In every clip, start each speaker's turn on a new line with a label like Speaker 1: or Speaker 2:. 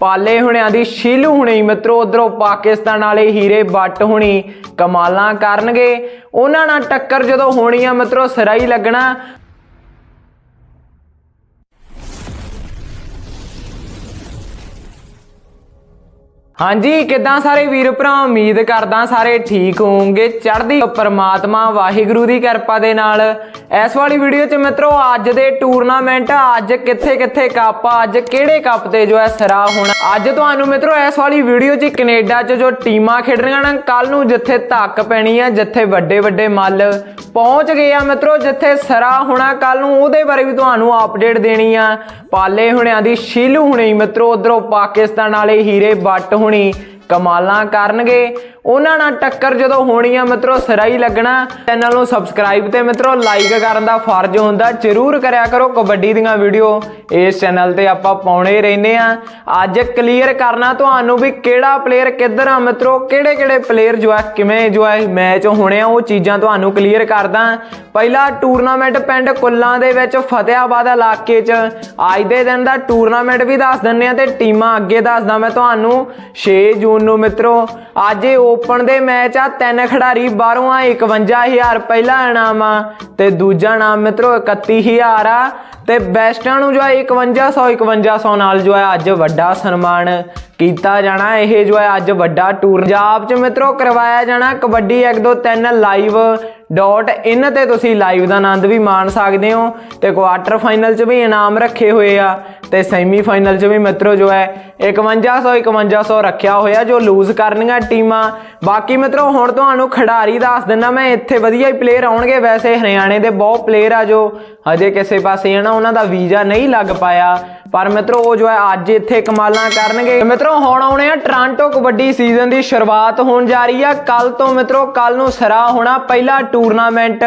Speaker 1: ਪਾਲੇ ਹੁਣਿਆਂ ਦੀ ਸ਼ੀਲੂ ਹੁਣੀ। ਮਿੱਤਰੋ, ਉਧਰੋਂ ਪਾਕਿਸਤਾਨ ਵਾਲੇ ਹੀਰੇ ਬੱਟ ਹੁਣੀ ਕਮਾਲਾਂ ਕਰਨਗੇ। ਉਹਨਾਂ ਨਾਲ ਟੱਕਰ ਜਦੋਂ ਹੋਣੀ ਆ, ਮਿੱਤਰੋ, ਸਿਰਾ ਹੀ ਲੱਗਣਾ। ਹਾਂਜੀ, ਕਿਦਾਂ ਸਾਰੇ ਵੀਰ ਭਰਾ? ਉਮੀਦ ਕਰਦਾ ਸਾਰੇ ਠੀਕ ਹੋਵੋਗੇ। ਚੜ੍ਹਦੀ ਪਰਮਾਤਮਾ, ਵਾਹਿਗੁਰੂ ਦੀ ਕਿਰਪਾ ਦੇ ਨਾਲ। ਇਸ ਵਾਲੀ ਵੀਡੀਓ 'ਚ ਮਿੱਤਰੋ, ਅੱਜ ਦੇ ਟੂਰਨਾਮੈਂਟ ਅੱਜ ਕਿੱਥੇ ਕਿੱਥੇ ਕੱਪ ਆ ਅੱਜ ਕਿਹੜੇ ਕੱਪ ਤੇ ਜੋ ਹੈ ਸਰਾ ਹੋਣਾ। ਅੱਜ ਤੁਹਾਨੂੰ ਮਿੱਤਰੋ, ਇਸ ਵਾਲੀ ਵੀਡੀਓ 'ਚ ਕੈਨੇਡਾ 'ਚ ਜੋ ਟੀਮਾਂ ਖੇਡ ਰਹੀਆਂ ਨੇ, ਕੱਲ ਨੂੰ ਜਿੱਥੇ ਧੱਕ ਪੈਣੀ ਆ, ਜਿੱਥੇ ਵੱਡੇ ਵੱਡੇ ਮੱਲ ਪਹੁੰਚ ਗਏ ਆ ਮਿੱਤਰੋ, ਜਿੱਥੇ ਸਰਾ ਹੋਣਾ, ਕੱਲ ਨੂੰ ਉਹਦੇ ਬਾਰੇ ਵੀ ਤੁਹਾਨੂੰ ਅਪਡੇਟ ਦੇਣੀ ਆ। ਪਾਲੇ ਹੁਣਿਆਂ ਦੀ ਸ਼ੀਲੂ ਹੁਣੀ ਮਿੱਤਰੋ, ਉਧਰੋਂ ਪਾਕਿਸਤਾਨ ਵਾਲੇ ਹੀਰੇ ਬੱਟ ਹੁਣੀ। ਕਮਾਲਾਂ ਕਰਨਗੇ। ਉਹਨਾਂ ਨਾਲ ਟੱਕਰ ਜਦੋਂ ਹੋਣੀ ਆ ਮਿੱਤਰੋ ਸਿਰਾ ਹੀ ਲੱਗਣਾ। ਚੈਨਲ ਨੂੰ ਸਬਸਕ੍ਰਾਈਬ ਤੇ ਮਿੱਤਰੋ ਲਾਈਕ ਕਰਨ ਦਾ ਫਰਜ਼ ਹੁੰਦਾ। ਜ਼ਰੂਰ ਕਰਿਆ ਕਰੋ ਕਬੱਡੀ ਦੀਆਂ ਵੀਡੀਓ ਇਸ ਚੈਨਲ ਤੇ ਆਪਾਂ ਪਾਉਣੇ ਰਹਿੰਦੇ ਆ ਅੱਜ ਕਲੀਅਰ ਕਰਨਾ ਤੁਹਾਨੂੰ ਵੀ ਕਿਹੜਾ ਪਲੇਅਰ ਕਿੱਧਰ ਆ ਮਿੱਤਰੋ ਕਿਹੜੇ ਕਿਹੜੇ ਪਲੇਅਰ ਜੋ ਹੈ ਕਿਵੇਂ ਜੋ ਹੈ ਮੈਚ ਹੋਣੇ ਆ, ਉਹ ਚੀਜ਼ਾਂ ਤੁਹਾਨੂੰ ਕਲੀਅਰ ਕਰਦਾ। ਪਹਿਲਾ ਟੂਰਨਾਮੈਂਟ ਪਿੰਡ ਕੁੱਲਾਂ ਦੇ ਵਿੱਚ ਫਤਿਆਬਾਦ ਇਲਾਕੇ 'ਚ। ਅੱਜ ਦੇ ਦਿਨ ਦਾ ਟੂਰਨਾਮੈਂਟ ਵੀ ਦੱਸ ਦਿੰਨੇ ਆ ਤੇ ਟੀਮਾਂ ਅੱਗੇ ਦੱਸਦਾ ਮੈਂ ਤੁਹਾਨੂੰ। 6 ਜੂਨ ਨੂੰ ਮਿੱਤਰੋ, ਅੱਜ ਇਹ ਓਪਨ ਦੇ ਮੈਚ ਆ ਤਿੰਨ ਖਿਡਾਰੀ ਬਾਹਰੋਂ ਆ 51000 ਪਹਿਲਾ ਇਨਾਮ ਆ। ਤੇ ਦੂਜਾ ਨਾਮ ਮਿੱਤਰੋ 31000 ਆ ਤੇ ਬੈਸਟਾਂ ਨੂੰ ਜੋ ਹੈ 5100 5100 ਨਾਲ ਜੋ ਹੈ ਅੱਜ ਵੱਡਾ ਸਨਮਾਨ ਕੀਤਾ ਜਾਣਾ। ਇਹ ਜੋ ਹੈ ਅੱਜ ਵੱਡਾ ਟੂਰ ਪੰਜਾਬ 'ਚ ਮਿੱਤਰੋ ਕਰਵਾਇਆ ਜਾਣਾ। ਕਬੱਡੀ 1 2 3 ਲਾਈਵ ਡਾਟ ਇਨ ਤੇ ਤੁਸੀਂ ਲਾਈਵ ਦਾ ਆਨੰਦ ਵੀ ਮਾਣ ਸਕਦੇ ਹੋ। ਤੇ ਕੁਆਟਰ ਫਾਈਨਲ 'ਚ ਵੀ ਇਨਾਮ ਰੱਖੇ ਹੋਏ ਆ। ਤੇ ਸੈਮੀ ਫਾਈਨਲ 'ਚ ਵੀ ਮਿੱਤਰੋ ਜੋ ਹੈ 5100 5100 ਰੱਖਿਆ ਹੋਇਆ ਜੋ ਲੂਜ਼ ਕਰਨੀਆਂ ਟੀਮਾਂ। ਬਾਕੀ ਮਿੱਤਰੋ ਹੁਣ ਤੁਹਾਨੂੰ ਖਿਡਾਰੀ ਦੱਸ ਦਿੰਦਾ ਮੈਂ, ਇੱਥੇ ਵਧੀਆ ਹੀ ਪਲੇਅਰ ਆਉਣਗੇ ਵੈਸੇ ਹਰਿਆਣਾ ਦੇ ਬਹੁਤ ਪਲੇਅਰ ਆ ਜੋ ਹਜੇ ਕਿਸੇ ਪਾਸੇ ਹੈ ਨਾ ਉਹਨਾਂ ਦਾ ਵੀਜ਼ਾ ਨਹੀਂ ਲੱਗ ਪਾਇਆ। ਪਰ ਮਿੱਤਰੋ, ਉਹ ਜੋ ਹੈ ਅੱਜ ਇੱਥੇ ਕਮਾਲਾਂ ਕਰਨਗੇ। ਮਿੱਤਰੋ, ਹੁਣ ਆਉਣੇ ਆ ਟ੍ਰਾਂਟੋ ਕਬੱਡੀ ਸੀਜ਼ਨ ਦੀ ਸ਼ੁਰੂਆਤ ਹੋਣ ਜਾ ਰਹੀ ਆ। ਕੱਲ ਤੋਂ ਮਿੱਤਰੋ ਕੱਲ ਨੂੰ ਸਰਾ ਹੋਣਾ ਪਹਿਲਾ ਟੂਰਨਾਮੈਂਟ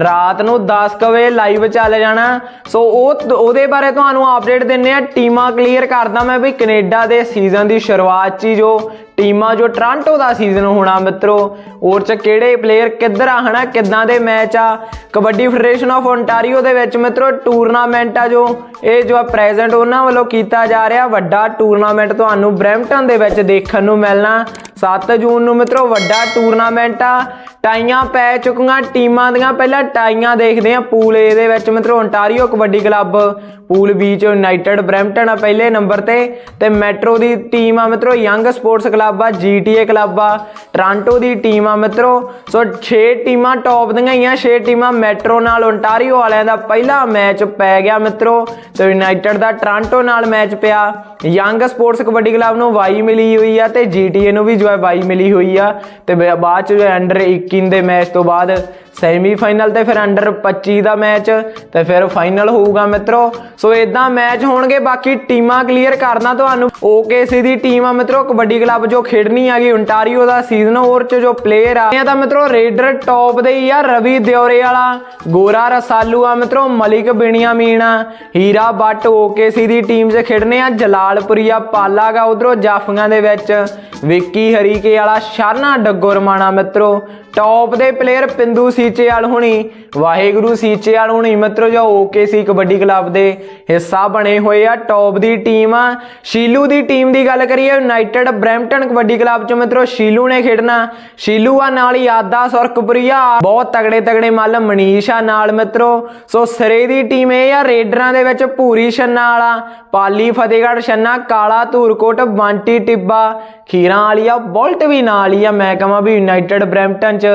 Speaker 1: ਰਾਤ ਨੂੰ 10 ਵਜੇ ਲਾਈਵ ਚੱਲ ਜਾਣਾ। ਸੋ ਉਹ ਉਹਦੇ ਬਾਰੇ ਤੁਹਾਨੂੰ ਅਪਡੇਟ ਦਿੰਨੇ ਆ। ਟੀਮਾਂ ਕਲੀਅਰ ਕਰਦਾ ਮੈਂ ਵੀ ਕੈਨੇਡਾ ਦੇ ਸੀਜ਼ਨ ਦੀ ਸ਼ੁਰੂਆਤ 'ਚ ਹੀ ਜੋ ਟੀਮਾਂ ਜੋ ਟ੍ਰਾਂਟੋ ਦਾ ਸੀਜ਼ਨ ਹੋਣਾ ਮਿੱਤਰੋ, ਹੋਰ ਚ ਕਿਹੜੇ ਪਲੇਅਰ ਕਿੱਧਰ ਆ, ਹਨਾ? ਕਿੱਦਾਂ ਦੇ ਮੈਚ ਆ? ਕਬੱਡੀ ਫੈਡਰੇਸ਼ਨ ਆਫ ਓਨਟਾਰੀਓ ਦੇ ਵਿੱਚ ਮਿੱਤਰੋ ਟੂਰਨਾਮੈਂਟ ਆ ਜੋ, ਇਹ ਜੋ ਪ੍ਰੈਜ਼ੈਂਟ ਉਹਨਾਂ ਵੱਲੋਂ ਕੀਤਾ ਜਾ ਰਿਹਾ। ਵੱਡਾ ਟੂਰਨਾਮੈਂਟ ਤੁਹਾਨੂੰ ਬ੍ਰੈਂਪਟਨ ਦੇ ਵਿੱਚ ਦੇਖਣ ਨੂੰ ਮਿਲਣਾ। 7 ਜੂਨ ਨੂੰ ਮਿੱਤਰੋ, ਵੱਡਾ ਟੂਰਨਾਮੈਂਟ ਆ। ਟਾਈਆਂ ਪੈ ਚੁੱਕੀਆਂ, ਟੀਮਾਂ ਦੀਆਂ ਪਹਿਲਾਂ ਟਾਈਆਂ ਦੇਖਦੇ ਆ। ਪੂਲ ਏ ਦੇ ਵਿੱਚ ਮਿੱਤਰੋ Ontario kabaddi club pool B ਚ ਯੂਨਾਈਟਿਡ ਬ੍ਰੈਂਪਟਨ ਆ ਪਹਿਲੇ ਨੰਬਰ ਤੇ। ਤੇ ਮੈਟਰੋ ਦੀ ਟੀਮ ਆ ਮਿੱਤਰੋ ਯੰਗ ਸਪੋਰਟਸ ਕਲੱਬ ਆ ਜੀਟੀਏ ਕਲੱਬ ਆ ਟ੍ਰਾਂਟੋ ਦੀ ਟੀਮ ਆ ਮਿੱਤਰੋ। ਸੋ 6 ਟੀਮਾਂ ਟੌਪ ਦੀਆਂ ਹੀ ਆ 6 ਟੀਮਾਂ ਮੈਟਰੋ ਨਾਲ ਓਨਟਾਰੀਓ ਵਾਲਿਆਂ ਦਾ ਪਹਿਲਾ ਮੈਚ ਪੈ ਗਿਆ ਮਿੱਤਰੋ। ਤੇ ਯੂਨਾਈਟਿਡ ਦਾ ਟ੍ਰਾਂਟੋ ਨਾਲ ਮੈਚ ਪਿਆ। ਯੰਗ ਸਪੋਰਟਸ ਕਬੱਡੀ ਕਲੱਬ ਨੂੰ ਵਾਈ ਮਿਲੀ ਹੋਈ ਆ ਤੇ ਜੀਟੀਏ ਨੂੰ ਵੀ ਜੋ ਹੈ ਵਾਈ ਮਿਲੀ ਹੋਈ ਆ। ਤੇ ਬਾਅਦ ਚ ਜੋ ਅੰਡਰ 21 ਦੇ ਮੈਚ ਤੋਂ ਬਾਅਦ ਸੈਮੀ ਫਾਈਨਲ ਤੇ ਫਿਰ ਅੰਡਰ 25 ਦਾ ਮੈਚ ਤੇ ਫਿਰ ਫਾਈਨਲ ਹੋਊਗਾ ਮਿੱਤਰੋ। ਸੋ ਇਦਾਂ ਮੈਚ ਹੋਣਗੇ, ਬਾਕੀ ਟੀਮਾਂ ਕਲੀਅਰ ਕਰਨਾ ਤੁਹਾਨੂੰ। ਓਕੇਸੀ ਦੀ ਟੀਮ ਆ ਮਿੱਤਰੋ ਕਬੱਡੀ ਕਲੱਬ ਜੋ ਖੇਡਣੀ ਹੈਗੀ ਓਨਟਾਰੀਓ ਦਾ ਸੀਜ਼ਨ ਹੋਰ ਚ ਜੋ ਪਲੇਅਰ ਆ। ਇਹ ਤਾਂ ਮਿੱਤਰੋ ਰੇਡਰ ਟੌਪ ਦੇ ਹੀ ਆ, ਰਵੀ ਦਿਉਰੇ ਵਾਲਾ, ਗੋਰਾ ਰਸਾਲੂ ਆ ਮਿੱਤਰੋ, ਮਲਿਕ ਬਿਨੀਆਮੀਨ ਆ, ਹੀਰਾ ਬੱਟ ਓਕੇਸੀ ਦੀ ਟੀਮ 'ਚ ਖੇਡਣੇ ਆ ਜਲਾਲਪੁਰੀਆ ਪਾਲਾਗਾ ਉਧਰੋਂ ਜਾਫੀਆਂ ਦੇ ਵਿੱਚ, ਵਿੱਕੀ ਹਰੀਕੇ ਵਾਲਾ ਸ਼ਾਨਾ ਡੱਗੋਰਮਾਣਾ ਮਿੱਤਰੋ। ਟੌਪ ਦੇ ਪਲੇਅਰ ਪਿੰਦੂ ਸੀਚੇ ਸੀਚੇਵਾਲ ਹੁਣੀ, ਵਾਹਿਗੁਰੂ ਸੀਚੇ ਸੀਚੇਵਾਲ ਹੁਣੀ ਮਿੱਤਰੋ, ਜੋ ਓਕੇਸੀ ਕਬੱਡੀ ਕਲੱਬ ਦੇ ਹਿੱਸਾ ਬਣੇ ਹੋਏ ਆ। ਟੌਪ ਦੀ ਟੀਮ ਆ, ਸ਼ੀਲੂ ਦੀ ਟੀਮ ਦੀ ਗੱਲ ਕਰੀਏ ਯੂਨਾਈਟਿਡ ਬ੍ਰੈਂਪਟਨ ਕਬੱਡੀ ਕਲੱਬ ਚ ਮਿੱਤਰੋ ਸ਼ੀਲੂ ਨੇ ਖੇਡਣਾ। ਸ਼ੀਲੂ ਆ ਨਾਲ ਹੀ ਆਦਾ ਸੁਰਖਪੁਰੀਆ। ਬਹੁਤ ਤਗੜੇ ਤਗੜੇ ਮੱਲ ਮਨੀਸ਼ ਆ ਨਾਲ ਮਿੱਤਰੋ। ਸੋ ਸਰੇ ਦੀ ਟੀਮ ਇਹ ਆ, ਰੇਡਰਾਂ ਦੇ ਵਿੱਚ ਭੂਰੀ ਛੰਨਾ ਵਾਲਾ। ਪਾਲੀ, ਫਤਿਹਗੜ੍ਹ ਛੰਨਾ, ਕਾਲਾ, ਧੂਰਕੋਟ, ਬੰਟੀ, ਟਿੱਬਾ। ਖੀਰਾਂ ਵਾਲੀ ਆ, ਬੋਲਟ ਵੀ ਨਾਲ ਹੀ ਆ, ਮੈਂ ਕਹਾਂ ਵੀ ਯੂਨਾਈਟਿਡ ਬ੍ਰੈਂਪਟਨ ਚ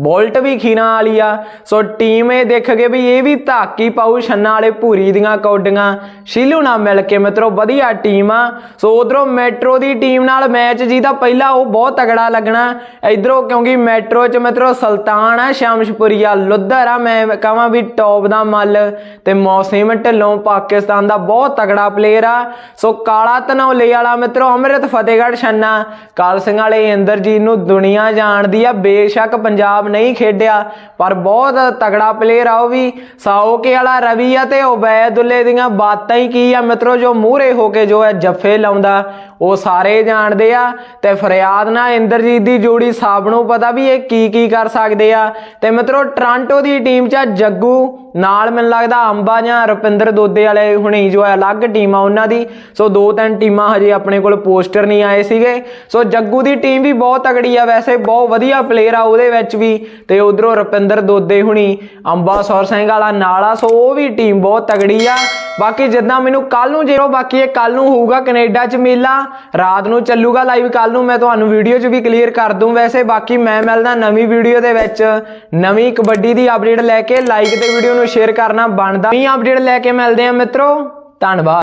Speaker 1: ਬੋਲਟ ਵੀ ਖੀਰਾਂ ਵਾਲੀ ਆ। ਸੋ ਟੀਮ ਇਹ ਦੇਖ ਕੇ ਵੀ ਇਹ ਵੀ ਧਾਕੀ ਪਾਉ ਛੰਨਾ ਵਾਲੇ ਭੂਰੀ ਦੀਆਂ ਕੌਡੀਆਂ। ਸ਼ੀਲੂ ਨਾਲ ਮਿਲ ਕੇ ਮਿੱਤਰੋ, ਵਧੀਆ ਟੀਮ ਆ। ਸੋ ਉਧਰੋਂ ਮੈਟਰੋ ਦੀ ਟੀਮ ਨਾਲ ਮੈਚ ਜੀ ਜਿਹਦਾ ਪਹਿਲਾ ਉਹ ਬਹੁਤ ਤਗੜਾ ਲੱਗਣਾ। ਇਧਰੋਂ ਕਿਉਂਕਿ ਮੈਟਰੋ ਚ ਮਿੱਤਰੋ ਸੁਲਤਾਨ ਆ ਸ਼ਾਮਸ਼ਪੁਰੀਆ ਲੁੱਧਰ ਆ, ਮੈਂ ਕਹਾਂ ਵੀ ਟੌਪ ਦਾ ਮੱਲ। ਤੇ ਮੌਸਮ ਢਿੱਲੋਂ ਪਾਕਿਸਤਾਨ ਦਾ ਬਹੁਤ ਤਗੜਾ ਪਲੇਅਰ ਆ। ਸੋ ਕਾਲਾ ਧਨੌਲੇ ਵਾਲਾ ਮਿੱਤਰੋ, ਅੰਮ੍ਰਿਤ ਫਤਿਹਗੜ੍ਹ ਛੰਨਾ। ਕਾਲ ਸਿੰਘ ਵਾਲੇ ਇੰਦਰਜੀਤ ਨੂੰ ਦੁਨੀਆ ਜਾਣਦੀ ਆ, ਬੇਸ਼ੱਕ ਪੰਜਾਬ ਨਹੀਂ ਖੇਡਿਆ, ਪਰ ਬਹੁਤ ਤਗੜਾ ਪਲੇਅਰ ਆ ਉਹ ਵੀ। ਸਾਓਕੇ ਵਾਲਾ ਰਵੀ ਆ ਤੇ ਉਬੈਦੁੱਲੇ ਦੀਆਂ ਬਾਤਾਂ ਹੀ ਕੀ ਆ ਮਿੱਤਰੋ, ਜੋ ਮੂਹਰੇ ਹੋ ਕੇ ਜੋ ਹੈ ਜੱਫੇ ਲਾਉਂਦਾ, ਉਹ ਸਾਰੇ ਜਾਣਦੇ ਆ। ਤੇ ਫਰਿਆਦ ਨਾਲ ਇੰਦਰਜੀਤ ਦੀ ਜੋੜੀ ਸਭ ਨੂੰ ਪਤਾ ਵੀ ਇਹ ਕੀ ਕੀ ਕਰ ਸਕਦੇ ਆ। ਤੇ ਮਿੱਤਰੋ, ਟ੍ਰਾਂਟੋ ਦੀ ਟੀਮ 'ਚ ਆ ਜੱਗੂ, ਨਾਲ ਮੈਨੂੰ ਲੱਗਦਾ ਅੰਬਾ ਜਾਂ ਰੁਪਿੰਦਰ ਦੋਦੇ ਵਾਲੇ ਹੁਣੇ ਜੋ ਹੈ ਅਲੱਗ ਟੀਮ ਆ ਉਹਨਾਂ ਦੀ। ਸੋ ਦੋ ਤਿੰਨ ਟੀਮਾਂ ਹਜੇ ਆਪਣੇ ਕੋਲ ਪੋਸਟਰ ਨਹੀਂ ਆਏ ਸੀਗੇ। ਸੋ ਜੱਗੂ ਦੀ ਟੀਮ ਵੀ ਬਹੁਤ ਤਗੜੀ ਆ ਵੈਸੇ, ਬਹੁਤ ਵਧੀਆ ਪਲੇਅਰ ਆ ਉਹਦੇ ਵਿੱਚ ਵੀ। ਤੇ ਉਧਰੋਂ ਰੁਪਿੰਦਰ ਦੋਦੇ ਹੁਣੀ, ਅੰਬਾ ਸੌਰ ਸਿੰਘ ਵਾਲਾ ਨਾਲ ਆ, ਸੋ ਉਹ ਵੀ ਟੀਮ ਬਹੁਤ ਤਗੜੀ ਆ। ਬਾਕੀ ਜਿੱਦਾਂ ਮੈਨੂੰ ਕੱਲ ਨੂੰ ਜੇਰੋ ਬਾਕੀ ਇਹ ਕੱਲ ਨੂੰ ਹੋਊਗਾ ਕੈਨੇਡਾ 'ਚ ਮੇਲਾ, ਰਾਤ ਨੂੰ ਚੱਲੂਗਾ ਲਾਈਵ ਕੱਲ ਨੂੰ ਮੈਂ ਤੁਹਾਨੂੰ ਵੀਡੀਓ 'ਚ ਵੀ ਕਲੀਅਰ ਕਰ ਦੂੰ। ਵੈਸੇ ਬਾਕੀ ਮੈਂ ਮਿਲਦਾ ਨਵੀਂ ਵੀਡੀਓ ਦੇ ਵਿੱਚ। ਨਵੀਂ ਕਬੱਡੀ ਦੀ ਅਪਡੇਟ ਲੈ ਕੇ ਲਾਈਕ ਤੇ ਵੀਡੀਓ ਨੂੰ ਸ਼ੇਅਰ ਕਰਨਾ ਬਣਦਾ। ਨਵੀਂ ਅਪਡੇਟ ਲੈ ਕੇ ਮਿਲਦੇ ਆ ਮਿੱਤਰੋ, ਧੰਨਵਾਦ।